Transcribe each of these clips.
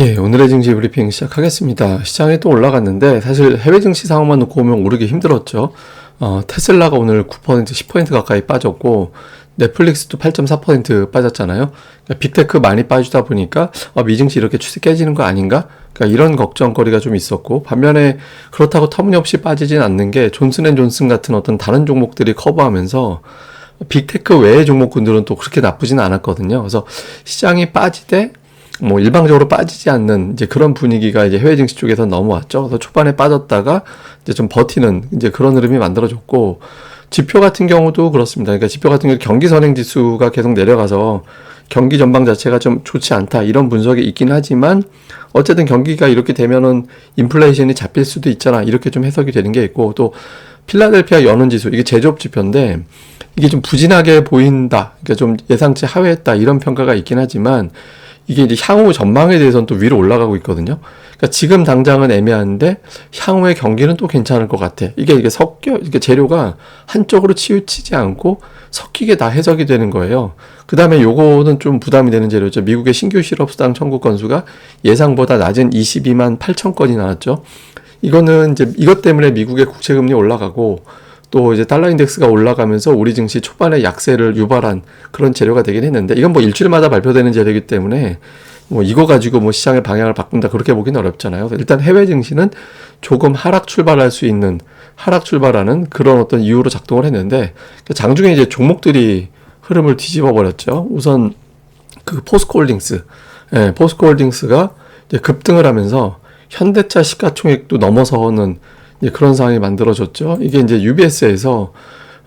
예, 오늘의 증시 브리핑 시작하겠습니다. 시장에 또 올라갔는데 사실 해외 증시 상황만 놓고 보면 오르기 힘들었죠. 어, 테슬라가 오늘 9% 10% 가까이 빠졌고 넷플릭스도 8.4% 빠졌잖아요. 그러니까 빅테크 많이 빠지다 보니까 어, 미증시 이렇게 추세 깨지는 거 아닌가? 그러니까 이런 걱정거리가 좀 있었고 반면에 그렇다고 터무니없이 빠지진 않는 게 존슨앤존슨 같은 어떤 다른 종목들이 커버하면서 빅테크 외의 종목군들은 또 그렇게 나쁘진 않았거든요. 그래서 시장이 빠지되 뭐 일방적으로 빠지지 않는 이제 그런 분위기가 이제 해외 증시 쪽에서 넘어왔죠. 그래서 초반에 빠졌다가 이제 좀 버티는 이제 그런 흐름이 만들어졌고 지표 같은 경우도 그렇습니다. 그러니까 지표 같은 경우 경기 선행 지수가 계속 내려가서 경기 전방 자체가 좀 좋지 않다 이런 분석이 있긴 하지만 어쨌든 경기가 이렇게 되면은 인플레이션이 잡힐 수도 있잖아 이렇게 좀 해석이 되는 게 있고 또 필라델피아 연은 지수 이게 제조업 지표인데 이게 좀 부진하게 보인다 그러니까 좀 예상치 하회했다 이런 평가가 있긴 하지만 이게 이제 향후 전망에 대해서는 또 위로 올라가고 있거든요. 그러니까 지금 당장은 애매한데 향후의 경기는 또 괜찮을 것 같아. 이게 이게 섞여 이게 재료가 한쪽으로 치우치지 않고 섞이게 다 해석이 되는 거예요. 그 다음에 요거는 좀 부담이 되는 재료죠. 미국의 신규 실업수당 청구 건수가 예상보다 낮은 22만 8천 건이 나왔죠. 이거는 이제 이것 때문에 미국의 국채 금리 올라가고 또 이제 달러 인덱스가 올라가면서 우리 증시 초반에 약세를 유발한 그런 재료가 되긴 했는데 이건 뭐 일주일마다 발표되는 재료이기 때문에 뭐 이거 가지고 뭐 시장의 방향을 바꾼다 그렇게 보기는 어렵잖아요. 일단 해외 증시는 조금 하락 출발할 수 있는 하락 출발하는 그런 어떤 이유로 작동을 했는데 그 장중에 이제 종목들이 흐름을 뒤집어 버렸죠. 우선 그 포스코홀딩스, 예, 포스코홀딩스가 급등을 하면서 현대차 시가총액도 넘어서는 이제 그런 상황이 만들어졌죠. 이게 이제 UBS에서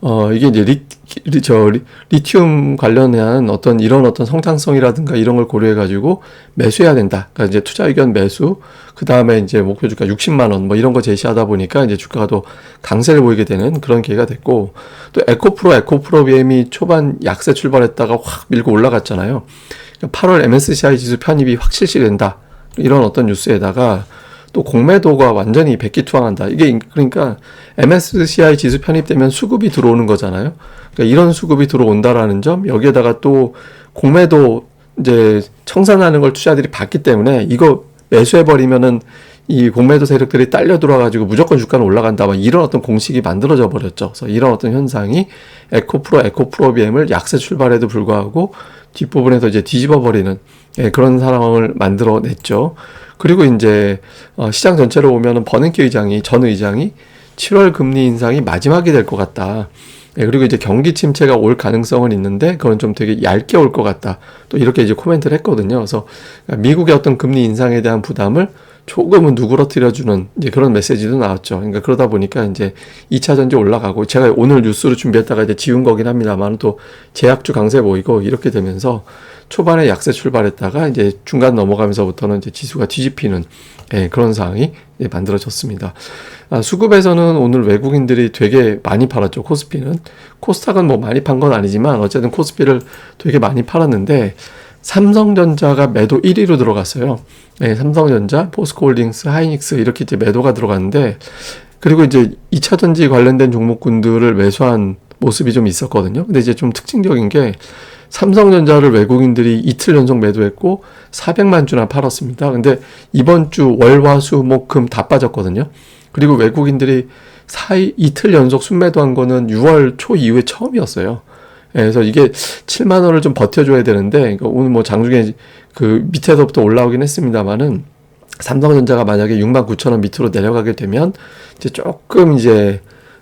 어 이게 이제 리, 리, 저 리, 리튬 관련한 어떤 이런 어떤 성장성이라든가 이런 걸 고려해 가지고 매수해야 된다. 그러니까 이제 투자 의견 매수 그 다음에 이제 목표 주가 60만 원 뭐 이런 거 제시하다 보니까 이제 주가가 더 강세를 보이게 되는 그런 기회가 됐고 또 에코프로 에코프로 BM이 초반 약세 출발했다가 확 밀고 올라갔잖아요. 8월 그러니까 MSCI 지수 편입이 확 실시 된다. 이런 어떤 뉴스에다가 또 공매도가 완전히 백기투항한다. 이게 그러니까 MSCI 지수 편입되면 수급이 들어오는 거잖아요. 그러니까 이런 수급이 들어온다라는 점 여기에다가 또 공매도 이제 청산하는 걸 투자들이 봤기 때문에 이거 매수해 버리면은 이 공매도 세력들이 딸려 들어와가지고 무조건 주가는 올라간다. 막 이런 어떤 공식이 만들어져 버렸죠. 그래서 이런 어떤 현상이 에코프로, 에코프로비엠을 약세 출발에도 불구하고 뒷부분에서 이제 뒤집어 버리는 예, 그런 상황을 만들어냈죠. 그리고 이제 어, 시장 전체로 보면은 버냉키 의장이 전 의장이 7월 금리 인상이 마지막이 될 것 같다. 예, 그리고 이제 경기 침체가 올 가능성은 있는데 그건 좀 되게 얇게 올 것 같다. 또 이렇게 이제 코멘트를 했거든요. 그래서 미국의 어떤 금리 인상에 대한 부담을 조금은 누그러뜨려주는 이제 그런 메시지도 나왔죠. 그러니까 그러다 보니까 이제 2차 전지 올라가고 제가 오늘 뉴스로 준비했다가 이제 지운 거긴 합니다만 또 제약주 강세 보이고 이렇게 되면서 초반에 약세 출발했다가 이제 중간 넘어가면서부터는 이제 지수가 뒤집히는 예, 그런 상황이 예, 만들어졌습니다. 아, 수급에서는 오늘 외국인들이 되게 많이 팔았죠. 코스피는 코스닥은 뭐 많이 판 건 아니지만 어쨌든 코스피를 되게 많이 팔았는데 삼성전자가 매도 1위로 들어갔어요. 네, 삼성전자, 포스코홀딩스, 하이닉스 이렇게 이제 매도가 들어갔는데 그리고 이제 2차 전지 관련된 종목군들을 매수한 모습이 좀 있었거든요. 근데 이제 좀 특징적인 게 삼성전자를 외국인들이 이틀 연속 매도했고 400만 주나 팔았습니다. 근데 이번 주 월화수 목금 다 빠졌거든요. 그리고 외국인들이 사이 이틀 연속 순매도한 거는 6월 초 이후에 처음이었어요. 예, 그래서 이게 7만 원을 좀 버텨줘야 되는데 그러니까 오늘 뭐 장중에 그 밑에서부터 올라오긴 했습니다만은 삼성전자가 만약에 6만 9천 원 밑으로 내려가게 되면 이제 조금 이제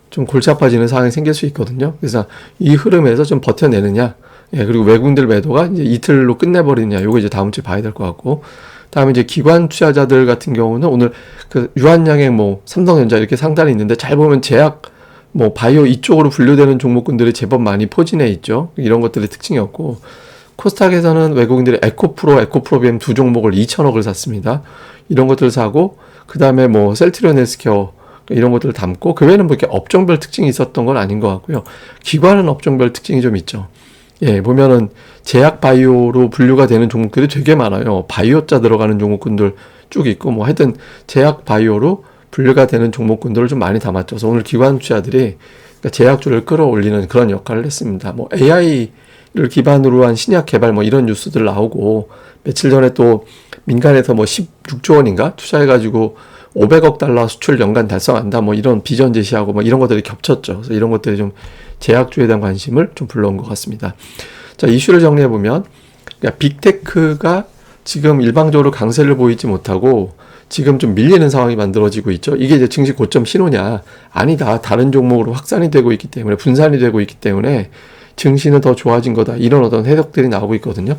좀 골치 아파지는 상황이 생길 수 있거든요. 그래서 이 흐름에서 좀 버텨내느냐, 예, 그리고 외국인들 매도가 이제 이틀로 끝내버리느냐, 요거 이제 다음 주에 봐야 될 것 같고, 다음에 이제 기관 투자자들 같은 경우는 오늘 그 유한양행 뭐 삼성전자 이렇게 상단에 있는데 잘 보면 제약 뭐 바이오 이쪽으로 분류되는 종목군들이 제법 많이 포진해 있죠. 이런 것들의 특징이었고 코스닥에서는 외국인들이 에코프로, 에코프로비엠 두 종목을 2천억을 샀습니다. 이런 것들을 사고 그 다음에 뭐 셀트리온 헬스케어 이런 것들을 담고 그 외에는 뭐 이렇게 업종별 특징이 있었던 건 아닌 것 같고요. 기관은 업종별 특징이 좀 있죠. 예, 보면은 제약 바이오로 분류가 되는 종목들이 되게 많아요. 바이오자 들어가는 종목군들 쭉 있고 뭐 하여튼 제약 바이오로 분류가 되는 종목군들을 좀 많이 담았죠. 그래서 오늘 기관 투자들이 그러니까 제약주를 끌어올리는 그런 역할을 했습니다. 뭐 AI를 기반으로 한 신약 개발 뭐 이런 뉴스들 나오고 며칠 전에 또 민간에서 뭐 16조 원인가 투자해가지고 500억 달러 수출 연간 달성한다 뭐 이런 비전 제시하고 뭐 이런 것들이 겹쳤죠. 그래서 이런 것들이 좀 제약주에 대한 관심을 좀 불러온 것 같습니다. 자 이슈를 정리해 보면 그러니까 빅테크가 지금 일방적으로 강세를 보이지 못하고 지금 좀 밀리는 상황이 만들어지고 있죠. 이게 이제 증시 고점 신호냐? 아니다. 다른 종목으로 확산이 되고 있기 때문에 분산이 되고 있기 때문에 증시는 더 좋아진 거다. 이런 어떤 해석들이 나오고 있거든요.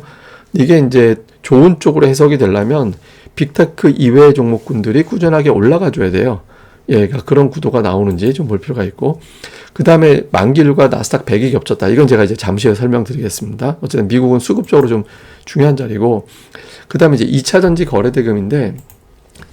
이게 이제 좋은 쪽으로 해석이 되려면 빅테크 이외의 종목군들이 꾸준하게 올라가 줘야 돼요. 예, 그러니까 그런 구도가 나오는지 좀 볼 필요가 있고. 그 다음에 만기일과 나스닥 100이 겹쳤다. 이건 제가 이제 잠시 후에 설명드리겠습니다. 어쨌든 미국은 수급적으로 좀 중요한 자리고. 그 다음에 이제 2차 전지 거래대금인데,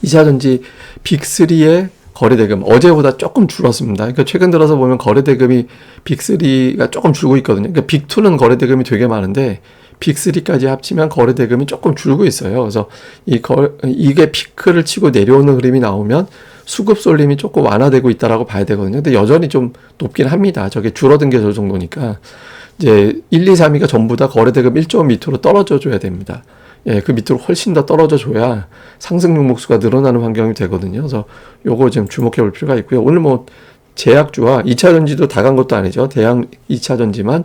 2차 전지 빅3의 거래대금 어제보다 조금 줄었습니다. 그러니까 최근 들어서 보면 거래대금이 빅3가 조금 줄고 있거든요. 그러니까 빅2는 거래대금이 되게 많은데 빅3까지 합치면 거래 대금이 조금 줄고 있어요. 그래서 이 거, 이게 피크를 치고 내려오는 흐름이 나오면 수급 쏠림이 조금 완화되고 있다라고 봐야 되거든요. 근데 여전히 좀 높긴 합니다. 저게 줄어든 게 저 정도니까 이제 1, 2, 3위가 전부 다 거래 대금 1조 밑으로 떨어져 줘야 됩니다. 예, 그 밑으로 훨씬 더 떨어져 줘야 상승 종목수가 늘어나는 환경이 되거든요. 그래서 요거 좀 주목해 볼 필요가 있고요. 오늘 뭐 제약주와 2차 전지도 다 간 것도 아니죠. 대양 2차 전지만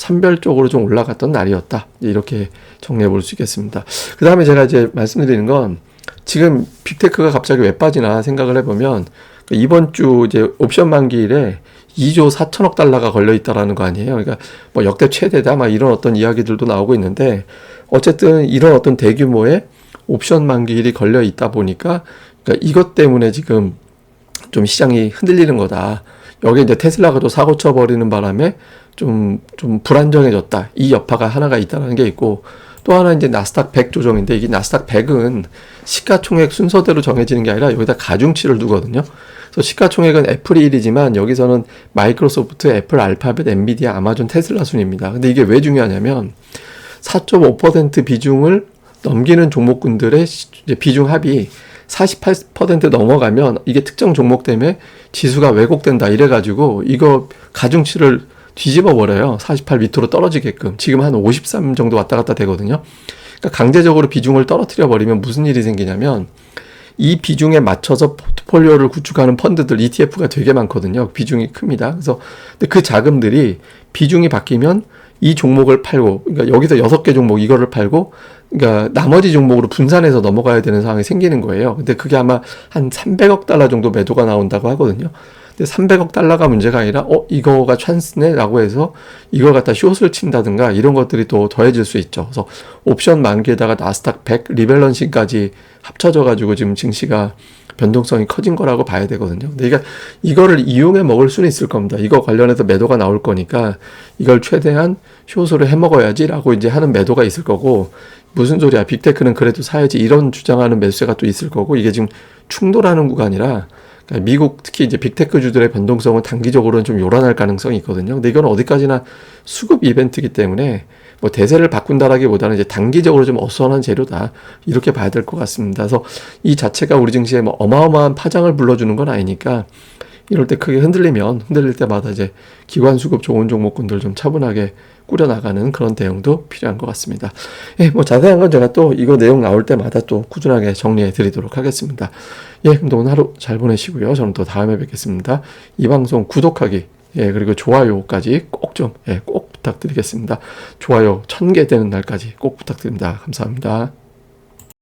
선별적으로 좀 올라갔던 날이었다. 이렇게 정리해 볼 수 있겠습니다. 그 다음에 제가 이제 말씀드리는 건 지금 빅테크가 갑자기 왜 빠지나 생각을 해보면 이번 주 이제 옵션 만기일에 2조 4천억 달러가 걸려 있다라는 거 아니에요. 그러니까 뭐 역대 최대다 막 이런 어떤 이야기들도 나오고 있는데 어쨌든 이런 어떤 대규모의 옵션 만기일이 걸려 있다 보니까 그러니까 이것 때문에 지금 좀 시장이 흔들리는 거다. 여기 이제 테슬라가 또 사고 쳐버리는 바람에 좀, 좀 불안정해졌다. 이 여파가 하나가 있다는 게 있고, 또 하나 이제 나스닥 100 조정인데, 이게 나스닥 100은 시가총액 순서대로 정해지는 게 아니라 여기다 가중치를 두거든요. 그래서 시가총액은 애플이 1위지만 여기서는 마이크로소프트, 애플, 알파벳, 엔비디아, 아마존, 테슬라 순입니다. 근데 이게 왜 중요하냐면 4.5% 비중을 넘기는 종목군들의 비중 합이 48% 넘어가면 이게 특정 종목 때문에 지수가 왜곡된다 이래가지고 이거 가중치를 뒤집어 버려요. 48 밑으로 떨어지게끔. 지금 한 53 정도 왔다 갔다 되거든요. 그러니까 강제적으로 비중을 떨어뜨려 버리면 무슨 일이 생기냐면 이 비중에 맞춰서 포트폴리오를 구축하는 펀드들 ETF가 되게 많거든요. 비중이 큽니다. 그래서 그 자금들이 비중이 바뀌면 이 종목을 팔고 그러니까 여기서 여섯 개 종목 이거를 팔고 그러니까 나머지 종목으로 분산해서 넘어가야 되는 상황이 생기는 거예요. 근데 그게 아마 한 300억 달러 정도 매도가 나온다고 하거든요. 근데 300억 달러가 문제가 아니라 어 이거가 찬스네라고 해서 이걸 갖다 숏을 친다든가 이런 것들이 또 더해질 수 있죠. 그래서 옵션 만기에다가 나스닥 100 리밸런싱까지 합쳐져 가지고 지금 증시가 변동성이 커진 거라고 봐야 되거든요. 근데 그러니까 이거를 이용해 먹을 수는 있을 겁니다. 이거 관련해서 매도가 나올 거니까 이걸 최대한 숏으로 해 먹어야지라고 이제 하는 매도가 있을 거고 무슨 소리야 빅테크는 그래도 사야지 이런 주장하는 매수세가 또 있을 거고 이게 지금 충돌하는 구간이라 그러니까 미국 특히 이제 빅테크주들의 변동성은 단기적으로는 좀 요란할 가능성이 있거든요. 근데 이건 어디까지나 수급 이벤트이기 때문에 뭐 대세를 바꾼다라기보다는 이제 단기적으로 좀 어수선한 재료다 이렇게 봐야 될 것 같습니다. 그래서 이 자체가 우리 증시에 뭐 어마어마한 파장을 불러주는 건 아니니까 이럴 때 크게 흔들리면 흔들릴 때마다 이제 기관 수급 좋은 종목군들 좀 차분하게 꾸려나가는 그런 대응도 필요한 것 같습니다. 예, 뭐 자세한 건 제가 또 이거 내용 나올 때마다 또 꾸준하게 정리해 드리도록 하겠습니다. 예, 그럼 오늘 하루 잘 보내시고요. 저는 또 다음에 뵙겠습니다. 이 방송 구독하기, 예, 그리고 좋아요까지 꼭 좀, 예, 꼭 부탁드리겠습니다. 좋아요 1000개 되는 날까지 꼭 부탁드립니다. 감사합니다.